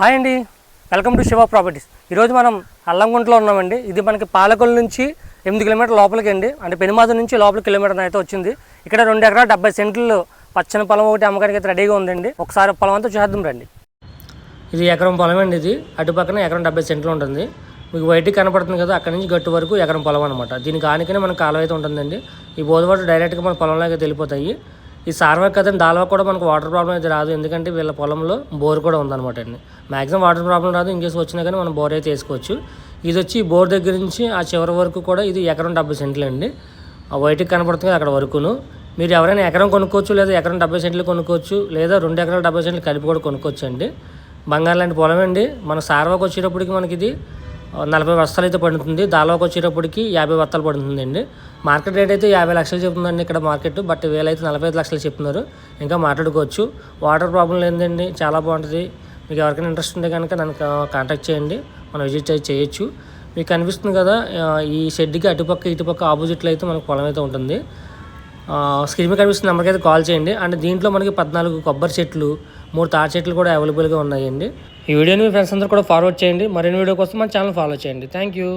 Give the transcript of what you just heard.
Hi అండి. Welcome to Shiva properties. ఈరోజు మనం అల్లంగుంటలో ఉన్నామండి. ఇది మనకి పాలకొల్లు నుంచి ఎనిమిది కిలోమీటర్ లోపలికి అండి. అంటే పెనుమాద నుంచి లోపల కిలోమీటర్ అయితే వచ్చింది. ఇక్కడ రెండు ఎకరాల డెబ్బై సెంట్లు పచ్చని పొలం ఒకటి అమ్మకానికి అయితే రెడీగా ఉందండి. ఒకసారి పొలం అంతా చూసేద్దాం రండి. ఇది ఎకరం పొలం అండి ఇది. అటు పక్కన ఎకరం డెబ్బై సెంట్లు ఉంటుంది. మీకు బయటికి కనపడుతుంది కదా అక్కడ నుంచి గట్టు వరకు ఎకరం పొలం అనమాట దీనికి ఆనికనే మనకు కాలువ అయితే ఉంటుందండి. ఈ బోధవాడు డైరెక్ట్గా మన పొలంలోకి వెళ్ళిపోతాయి. ఈ సార్వా కదండి దాల్వా కూడా మనకు వాటర్ ప్రాబ్లం అయితే రాదు. ఎందుకంటే వీళ్ళ పొలంలో బోర్ కూడా ఉందన్నమాట అండి. మ్యాక్సిమం వాటర్ ప్రాబ్లం రాదు. ఇంకేసి వచ్చినా కానీ మనం బోర్ అయితే వేసుకోవచ్చు. ఇది వచ్చి బోర్ దగ్గర నుంచి ఆ చివరి వరకు కూడా ఇది ఎకరం డెబ్బై సెంట్లు అండి. ఆ వైట్కి కనపడుతుంది అక్కడ వరకును. మీరు ఎవరైనా ఎకరం కొనుక్కోవచ్చు లేదా ఎకరం డెబ్బై సెంట్లు కొనుక్కోవచ్చు లేదా రెండు ఎకరాల డెబ్బై సెంట్లు కలిపి కూడా కొనుక్కోవచ్చు అండి. బంగారు లాంటి పొలం అండి మన సార్వాకి వచ్చేటప్పటికి మనకి ఇది నలభై వస్తాలు అయితే పడుతుంది. దాల్వాకి వచ్చేటప్పటికి యాభై బస్తాలు పడుతుందండి. మార్కెట్ రేట్ అయితే యాభై లక్షలు చెప్తుందండి ఇక్కడ మార్కెట్. బట్ వేలైతే నలభై ఐదు లక్షలు చెప్తున్నారు. ఇంకా మాట్లాడుకోవచ్చు. వాటర్ ప్రాబ్లం లేదండి చాలా బాగుంటుంది. మీకు ఎవరికైనా ఇంట్రెస్ట్ ఉంటే కనుక నన్ను కాంటాక్ట్ చేయండి. మనం విజిట్ చేయొచ్చు. మీకు కనిపిస్తుంది కదా ఈ షెడ్కి అటుపక్క ఇటుపక్క ఆపోజిట్లో అయితే మనకు పొలం అయితే ఉంటుంది. స్క్రీన్ మీద కనిపిస్తున్న నెంబర్కి అయితే కాల్ చేయండి. అండ్ దీంట్లో మనకి పద్నాలుగు కొబ్బరి చెట్లు మూడు తాటి చెట్లు కూడా అవైలబుల్గా ఉన్నాయండి. ఈ వీడియోని మీ ఫ్రెండ్స్ అందరూ కూడా ఫార్వర్డ్ చేయండి. మరిన్ని వీడియో కోసం మన ఛానల్ ఫాలో చేయండి. Thank you